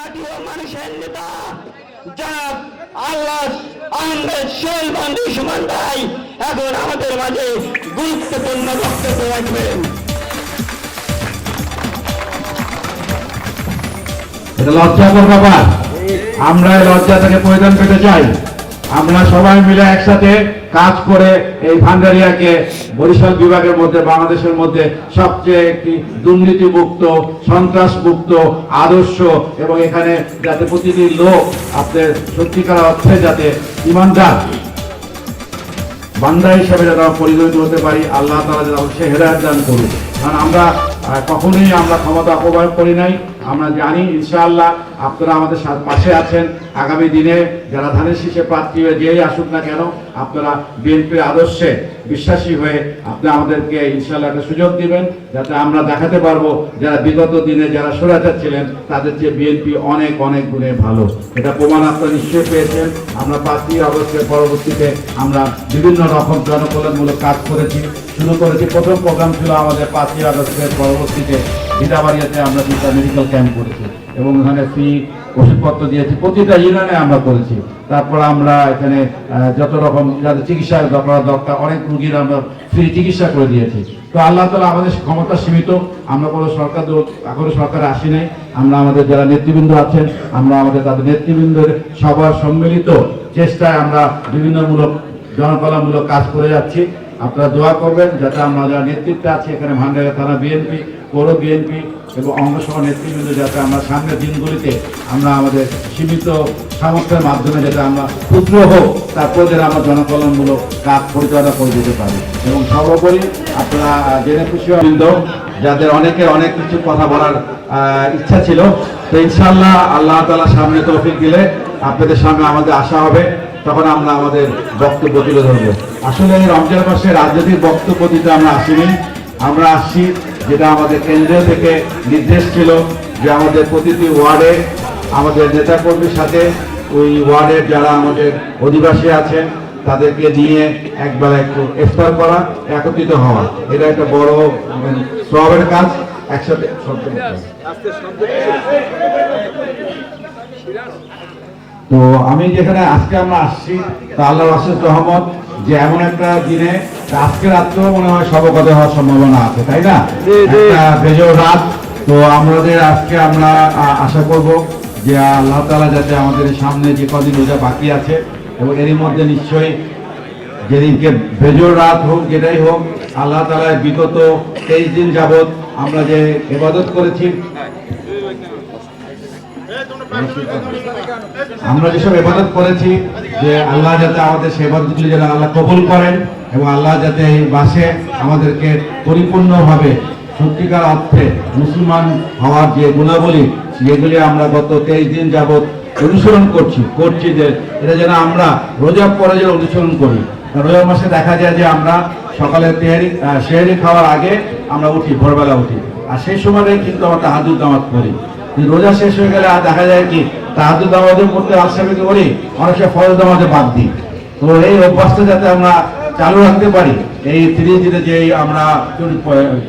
লজ্জা ও এখন আমাদের মাঝে গুরুত্বপূর্ণ বক্তব্য রাখবেন। লজ্জাকর ব্যাপার আমরা এই লজ্জা থেকে প্রয়োজন পেতে চাই। আমরা সবাই মিলে একসাথে কাজ করে এই ভান্ডারিয়াকে বরিশাল বিভাগের মধ্যে, বাংলাদেশের মধ্যে সবচেয়ে একটি দুর্নীতি মুক্ত সন্ত্রাস মুক্ত আদর্শ এবং এখানে যাতে প্রতিটি লোক আপনার সত্যিকার অর্থে যাতে ইমানদার। বান্দা হিসাবে যাতে আমরা পরিগণিত হতে পারি, আল্লাহ তালা যেন সে হেদায়ত দান করুন কারণ আমরা কখনোই আমরা ক্ষমতা অপব্যয় করি নাই, আমরা জানি, ইনশাআল্লাহ আপনারা আমাদের পাশে আছেন। আগামী দিনে যারা ধানের শীষে প্রার্থী হয়ে যেই আসুক না কেন, আপনারা বিএনপির আদর্শে বিশ্বাসী হয়ে আপনি আমাদেরকে ইনশাআল্লাহ একটা সুযোগ দিবেন, যাতে আমরা দেখাতে পারব যারা বিগত দিনে যারা সরাচার ছিলেন, তাদের চেয়ে বিএনপি অনেক অনেক গুণে ভালো। এটা প্রমাণ আপনারা নিশ্চয়ই পেয়েছেন। আমরা পাঁচই আগস্টের পরবর্তীতে আমরা বিভিন্ন রকম জনকল্যাণমূলক কাজ করেছি। শুরু করেছি, প্রথম প্রোগ্রাম ছিল আমাদের পাঁচই আগস্টের পরবর্তীতে ভিটাবাড়িয়াতে আমরা দুটা মেডিকেল ক্যাম্প করেছি এবং ওখানে ওষুধপত্র দিয়েছি, প্রতিটা ইউনিয়নে আমরা করেছি। তারপর আমরা এখানে যত রকম যাদের চিকিৎসা দরকার দরকার, অনেক রুগীর আমরা ফ্রি চিকিৎসা করে দিয়েছি। তো আল্লাহ তালা আমাদের ক্ষমতা সীমিত। আমরা কোনো সরকার এখনও সরকারে আসি নাই। আমরা আমাদের যারা নেতৃবৃন্দ আছেন, আমরা আমাদের তাদের নেতৃবৃন্দের সবার সম্মিলিত চেষ্টায় আমরা বিভিন্নমূলক, জনকল্যাণমূলক কাজ করে যাচ্ছি। আপনারা দোয়া করবেন, যাতে আমরা যারা নেতৃত্বে আছি, এখানে ভান্ডারা থানা বিএনপি, পৌর বিএনপি এবং অঙ্গসভা নেতৃবৃন্দ যাতে আমরা সামনের দিনগুলিতে আমরা আমাদের সীমিত সামর্থ্যের মাধ্যমে যাতে আমরা ক্ষুদ্র হোক তারপর যেন আমরা জনকল্যাণমূলক কাজ পরিচালনা করে যেতে পারি। এবং সর্বোপরি আপনারা জেনে খুশি বৃন্দ, যাদের অনেকে অনেক কিছু কথা বলার ইচ্ছা ছিল, তো ইনশাল্লাহ আল্লাহ তালা সামনে তৌফিক দিলে আপনাদের সামনে আমাদের আশা হবে, তখন আমরা আমাদের বক্তব্য তুলে ধরবো। আসলে রমজান মাসে রাজনৈতিক বক্তব্য দিতে আমরা আসিনি, আমরা আসছি যেটা আমাদের কেন্দ্র থেকে নির্দেশ ছিল যে আমাদের প্রতিটি ওয়ার্ডে আমাদের নেতাকর্মীর সাথে ওই ওয়ার্ডের যারা আমাদের অধিবাসী আছেন তাদেরকে নিয়ে একবেলা একটু ইফতার করা একত্রিত হওয়া। এটা একটা বড় মানে, সবের কাজ একসাথে তো আমি যেখানে আজকে আমরা আসছি তা আল্লাহ রাসুল রহমত। যে এমন একটা দিনে আজকে রাত্রেও মনে হয় সবকথা হওয়ার সম্ভাবনা আছে তাই না? একটা বেজোর রাত। তো আমাদের আজকে আমরা আশা করব যে আল্লাহ তালা যাতে আমাদের সামনে যে কদিন রোজা বাকি আছে এবং এরই মধ্যে নিশ্চয়ই যেদিনকে বেজোর রাত হোক যেটাই হোক আল্লাহ তালার বিগত তেইশ দিন যাবৎ আমরা যে ইবাদত করেছি আমরা যেসব ইবাদত করেছি যে আল্লাহ যাতে আমাদের সেই যেন আল্লাহ কবুল করেন এবং আল্লাহ যাতে এই মাসে আমাদেরকে পরিপূর্ণভাবে সত্যিকার অর্থে মুসলমান হওয়ার যে গুণাবলী যেগুলি আমরা গত তেইশ দিন যাবত অনুসরণ করছি করছি যে এটা যেন আমরা রোজার পরে যেন অনুসরণ করি। রোজার মাসে দেখা যায় যে আমরা সকালে তেহারি শেহারি খাওয়ার আগে আমরা উঠি, ভোরবেলা উঠি। আর সেই সময়টাই কিন্তু আমরা হাজুর দামাত করি রোজা শেষ হয়ে গেলে আর দেখা যায় কি তাহাজুদ দামাজের করতে আলসামি করি? অনেক সময় ফরজ বাদ দিই। তো এই অভ্যাসটা যাতে আমরা চালু রাখতে পারি, এই ধীরে ধীরে যে আমরা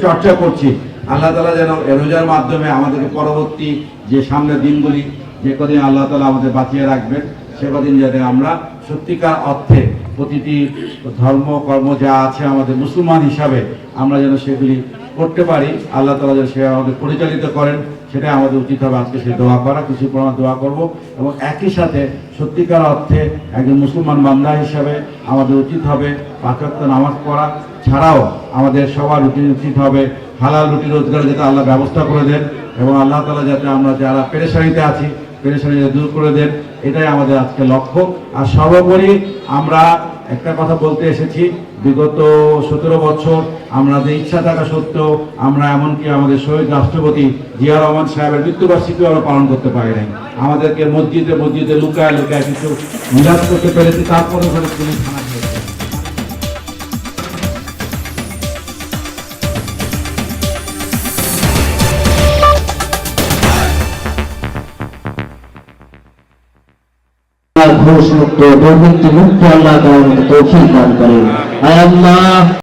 চর্চা করছি, আল্লাহ তালা যেন এই রোজার মাধ্যমে আমাদেরকে পরবর্তী যে সামনের দিনগুলি, যে কদিন আল্লাহ তালা আমাদের বাঁচিয়ে রাখবেন, সে কদিন যাতে আমরা সত্যিকার অর্থে প্রতিটি ধর্ম, কর্ম যা আছে আমাদের মুসলমান হিসাবে, আমরা যেন সেগুলি করতে পারি, আল্লাহ তালা যেন সে আমাদের পরিচালিত করেন, সেটাই আমাদের উচিত হবে আজকে সে দোয়া করা কিছু পরিমাণ দোয়া করব। এবং একই সাথে সত্যিকার অর্থে একজন মুসলমান বান্দা হিসাবে আমাদের উচিত হবে পাঁচক্ত নামাজ পড়া, ছাড়াও আমাদের সবার উচিত উচিত হবে হালাল রুটি রোজগার যাতে আল্লাহ ব্যবস্থা করে দেন এবং আল্লাহ তালা যাতে আমরা যারা পেরেশানিতে আছি, পেরেশানি দূর করে দেন, এটাই আমাদের আজকে লক্ষ্য। আর সর্বোপরি আমরা একটা কথা বলতে এসেছি বিগত সতেরো বছর আমরা যে ইচ্ছা থাকা সত্ত্বেও আমরা এমনকি আমাদের শহীদ রাষ্ট্রপতি জিয়া রহমান সাহেবের মৃত্যুবার্ষিকীও আমরা পালন করতে পারি নাই। আমাদেরকে মসজিদে মসজিদে লুকায় লুকায় কিছু মিলাদ করতে পেরেছি তারপরে ওখানে পুলিশ থানা হয়েছে ঘোষ মুক্ত দুর্নীতি মুক্ত আল্লাহ তৌফিক দান করেন আয় আল্লাহ